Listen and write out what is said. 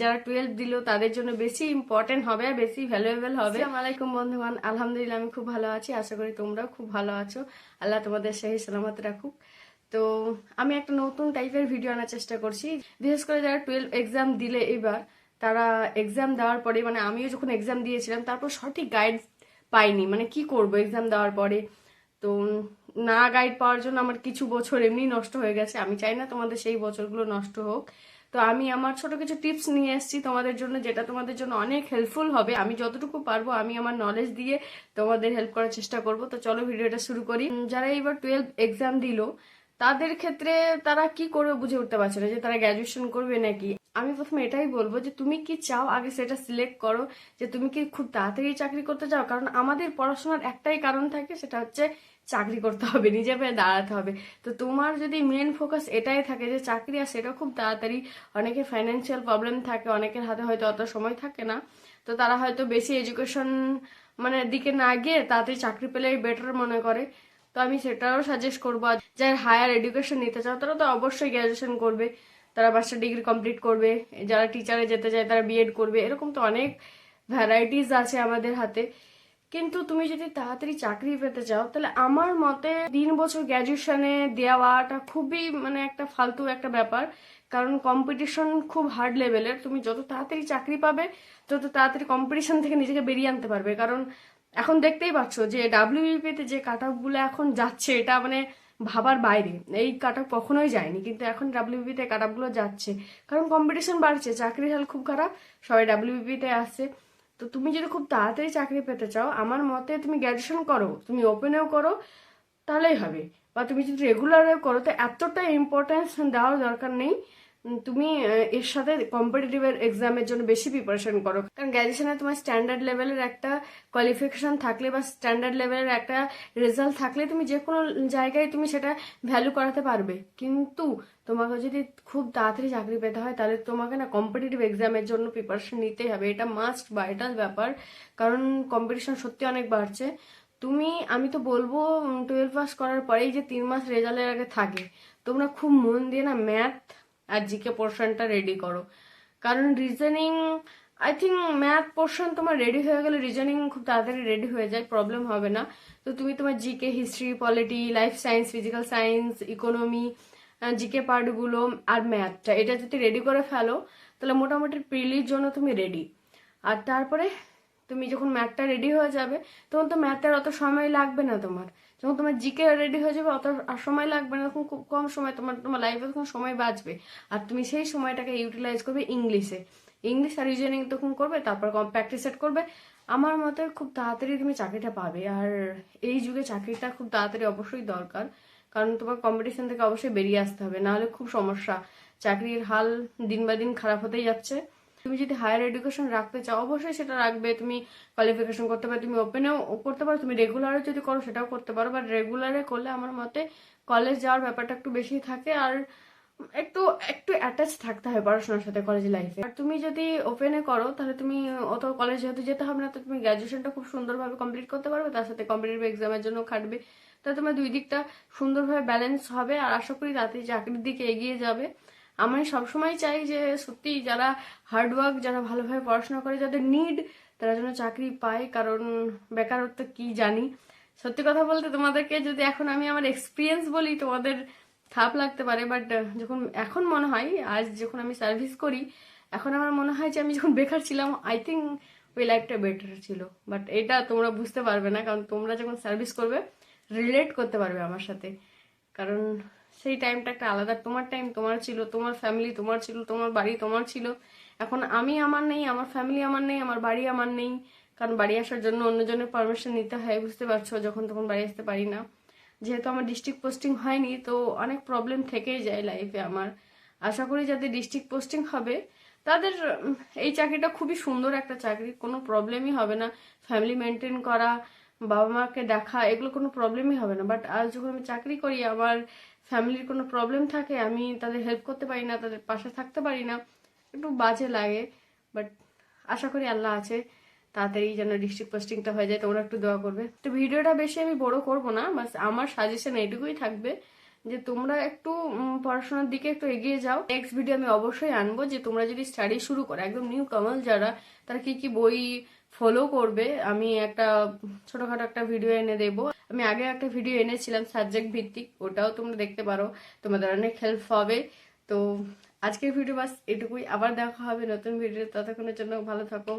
যারা টুয়েলভ দিল, তাদের জন্য বেশি ইম্পর্টেন্ট হবে বেশি ভ্যালুয়েবল হবে। আলাইকুম বন্ধুগণ, আলহামদুলিল্লাহ আমি খুব ভালো আছি, আশা করি তোমরাও খুব ভালো আছো। আল্লাহ তোমাদের সেই সালামত রাখুক। তো আমি একটা নতুন টাইপের ভিডিও আনার চেষ্টা করছি। বিশেষ করে যারা টুয়েলভ এক্সাম দিলে এবার, তারা এক্সাম দেওয়ার পরে মানে আমিও যখন এক্সাম দিয়েছিলাম, তারপর সঠিক গাইড পাইনি। মানে কি করব এক্সাম দেওয়ার পরে? তো না গাইড পাওয়ার জন্য আমার কিছু বছর এমনি নষ্ট হয়ে গেছে। আমি চাই না তোমাদের সেই বছরগুলো নষ্ট হোক। তো আমি আমার ছোট কিছু টিপস নিয়ে এসেছি তোমাদের জন্য, যেটা তোমাদের জন্য অনেক হেল্পফুল হবে। আমি যতটুকু পারব, আমি আমার নলেজ দিয়ে তোমাদের হেল্প করার চেষ্টা করব। তো চলো ভিডিওটা শুরু করি। যারা এবার টুয়েলভ এক্সাম দিল, তাদের ক্ষেত্রে তারা কি করবে বুঝে উঠতে পারছে না যে তারা গ্র্যাজুয়েশন করবে নাকি? আমি প্রথমে এটাই বলব যে তুমি কি চাও আগে সেটা সিলেক্ট করো, যে তুমি কি খুব তাড়াতাড়ি চাকরি করতে চাও? কারণ আমাদের পড়াশোনার একটাই কারণ থাকে, সেটা হচ্ছে চাকরি করতে হবে নিজে পায়ে দাঁড়াতে হবে। তো তোমার যদি মেন ফোকাস এটাই থাকে যে চাকরি আর সেটা খুব তাড়াতাড়ি, অনেকের ফাইন্যান্সিয়াল প্রবলেম থাকে, অনেকের হাতে হয়তো অত সময় থাকে না। তো তারা হয়তো বেশি এডুকেশন মানে দিকে না গিয়ে তাড়াতাড়ি চাকরি পেলেই বেটার মনে করে। তো আমি সেটাও সাজেস্ট করব যারা হায়ার এডুকেশন নিতে চাও, তারা তো অবশ্যই গ্র্যাজুয়েশন করবে। তারা মাস্টার ডিগ্রি কমপ্লিট করবে, যারা টিচারে যেতে চায় তারা বিএড করবে, এরকম তো অনেক ভ্যারাইটিস আছে আমাদের হাতে। কিন্তু তুমি যদি তাড়াতাড়ি চাকরি পেতে চাও, তাহলে আমার মতে তিন বছর গ্র্যাজুয়েশনে দেওয়াটা খুবই মানে একটা ফালতু একটা ব্যাপার। কারণ কম্পিটিশন খুব হার্ড লেভেলের তুমি যত তাড়াতাড়ি চাকরি পাবে, তত তাড়াতাড়ি কম্পিটিশন থেকে নিজেকে বেরিয়ে আনতে পারবে। কারণ এখন দেখতেই পাচ্ছ যে ডাব্লিউবিপিতে যে কাটগুলো এখন যাচ্ছে, এটা মানে ভাবার বাইরে। এই কাট আপ কখনোই যায়নি, কিন্তু এখন ডাব্লিউবিতে কাট আপগুলো যাচ্ছে। কারণ কম্পিটিশন বাড়ছে, চাকরির হাল খুব খারাপ, সবাই ডাব্লিউবিতে আসছে তো তুমি যদি খুব তাড়াতাড়ি চাকরি পেতে চাও, আমার মতে তুমি গ্র্যাজুয়েশন করো, তুমি ওপেনেও করো, তাহলেই হবে। বা তুমি যদি রেগুলারেও করো, তো এতটা ইম্পর্টেন্স দেওয়ার দরকার নেই। তুমি এর সাথে কম্পিটিটিভ এক্সামের জন্য বেশি প্রিপারেশন করো। কারণ গ্র্যাজুয়েশনে তোমার স্ট্যান্ডার্ড লেভেলের একটা কোয়ালিফিকেশন থাকলে বা স্ট্যান্ডার্ড লেভেলের একটা রেজাল্ট থাকলে তুমি যে কোনো জায়গায় তুমি সেটা ভ্যালু করাতে পারবে। কিন্তু তোমাকে যদি খুব তাড়াতাড়ি চাকরি পেতে হয়, তাহলে তোমাকে না কম্পিটিটিভ এক্সামের জন্য প্রিপারেশন নিতেই হবে। এটা মাস্ট ভাইটাল ব্যাপার। কারণ কম্পিটিশন সত্যি অনেক বাড়ছে। তুমি, আমি তো বলব টুয়েলভ পাস করার পরেই যে তিন মাস রেজাল্টের আগে থাকে, তোমরা খুব মন দিয়ে না ম্যাথ আর জিকে পোর্শনটা রেডি করো। কারণ reasoning I think math portion তোমার রেডি হয়ে গেলে রিজনিং খুব তাড়াতাড়ি রেডি হয়ে যায় প্রবলেম হবে না। তো তুমি তোমার GK history polity life science physical science economy GK পার্টগুলো আর ম্যাথটা এটা যদি রেডি করে ফেলো, তাহলে মোটামুটি প্রিলির জন্য তুমি রেডি আর তারপরে তুমি যখন ম্যাথটা রেডি হয়ে যাবে, তখন তো ম্যাথের অত সময় লাগবে না তোমার। যখন তোমার জিকে রেডি হয়ে যাবে, অত আর সময় লাগবে না, তখন খুব কম সময় তোমার তোমার লাইফে তখন সময় বাঁচবে। আর তুমি সেই সময়টাকে ইউটিলাইজ করবে ইংলিশে ইংলিশ আর রিজনিং তখন করবে, তারপর কম প্র্যাকটিস সেট করবে। আমার মতে খুব তাড়াতাড়ি তুমি চাকরিটা পাবে। আর এই যুগে চাকরিটা খুব তাড়াতাড়ি অবশ্যই দরকার। কারণ তোমার কম্পিটিশন থেকে অবশ্যই বেরিয়ে আসতে হবে। নাহলে খুব সমস্যা। চাকরির হাল দিন বা দিন খারাপ হতেই যাচ্ছে। তুমি যদি হায়ার এডুকেশন রাখতে চাও, অবশ্যই সেটা রাখবে। তুমি কোয়ালিফিকেশন করতে পারো, তুমি ওপেনেও করতে পারো। তুমি রেগুলারে যদি করো, সেটাও করতে পারো। বাট রেগুলারে করলে আমার মতে কলেজ যাওয়ার ব্যাপারটা একটু বেশি থাকে আর একটু একটু অ্যাটাচ থাকতে হয় পড়াশোনার সাথে কলেজ লাইফে আর তুমি যদি ওপেনে করো, তাহলে তুমি অত কলেজ যেহেতু যেতে হবে না, তো তুমি গ্র্যাজুয়েশনটা খুব সুন্দরভাবে কমপ্লিট করতে পারবে। তার সাথে কম্পিটিটিভ এক্সামের জন্য খাটবে। তাহলে তোমার দুই দিকটা সুন্দরভাবে ব্যালেন্স হবে। আর আশা করি তাড়াতাড়ি চাকরির দিকে এগিয়ে যাবে। আমি সবসময় চাই যে সত্যি যারা হার্ডওয়ার্ক যারা ভালোভাবে পড়াশোনা করে, যাদের নিড তারা যেন চাকরি পায়, কারণ বেকারত্ব কি জানি। সত্যি কথা বলতে তোমাদেরকে যদি এখন আমি আমার এক্সপিরিয়েন্স বলি, তোমাদের থাপ লাগতে পারে বাট যখন এখন মনে হয়, আজ যখন আমি সার্ভিস করি, এখন আমার মনে হয় যে আমি যখন বেকার ছিলাম আই থিঙ্ক ওই লাইফটা বেটার ছিল। বাট এটা তোমরা বুঝতে পারবে না, কারণ তোমরা যখন সার্ভিস করবে রিলেট করতে পারবে আমার সাথে। কারণ সেই টাইমটা একটা আলাদা। তোমার টাইম তোমার ছিল, তোমার ফ্যামিলি তোমার ছিল, তোমার বাড়ি তোমার ছিল। এখন আমি আমার নেই, আমার ফ্যামিলি আমার নেই, আমার বাড়ি আমার নেই। কারণ বাড়ি আসার জন্য অন্যজনের পারমিশন নিতে হয়, বুঝতে পারছ? যখন তখন বাড়ি আসতে পারি না। যেহেতু আমার ডিস্ট্রিক্ট পোস্টিং হয়নি, তো অনেক প্রবলেম থেকেই যায় লাইফে আমার। আশা করি যাদের ডিস্ট্রিক্ট পোস্টিং হবে, তাদের এই চাকরিটা খুবই সুন্দর একটা চাকরি, কোনো প্রবলেমই হবে না। ফ্যামিলি মেনটেন করা বাবা মাকে দেখা, এগুলো কোনো প্রবলেমই হবে না। বাট আজ যখন আমি চাকরি করি, আমার ফ্যামিলির কোনো প্রবলেম থাকে, আমি তাদের হেল্প করতে পারি না, তাদের পাশে থাকতে পারি না, একটু বাজে লাগে। বাট আশা করি আল্লাহ আছে, তাড়াতাড়ি যেন ডিস্ট্রিক্ট পোস্টিংটা হয়ে যায়, তোমরা একটু দোয়া করবে। তো ভিডিওটা বেশি আমি বড় করব না বাস আমার সাজেশন এইটুকুই থাকবে যে, তোমরা একটু পড়াশোনার দিকে একটু এগিয়ে যাও। নেক্সট ভিডিও আমি অবশ্যই আনব যে, তোমরা যদি স্টাডি শুরু করো, একদম নিউ কামাল যারা, তারা কি কি বই ফলো করবে। আমি একটা ছোটখাটো একটা ভিডিও এনে দেব। আমি আগে একটা ভিডিও এনেছিলাম সাবজেক্ট ভিত্তিক। ওটাও তোমরা দেখতে পারো। তোমাদের অনেক হেল্প হবে। তো আজকের ভিডিও বাস এটুকুই। আবার দেখা হবে নতুন ভিডিও ততক্ষণের জন্য ভালো থাকো।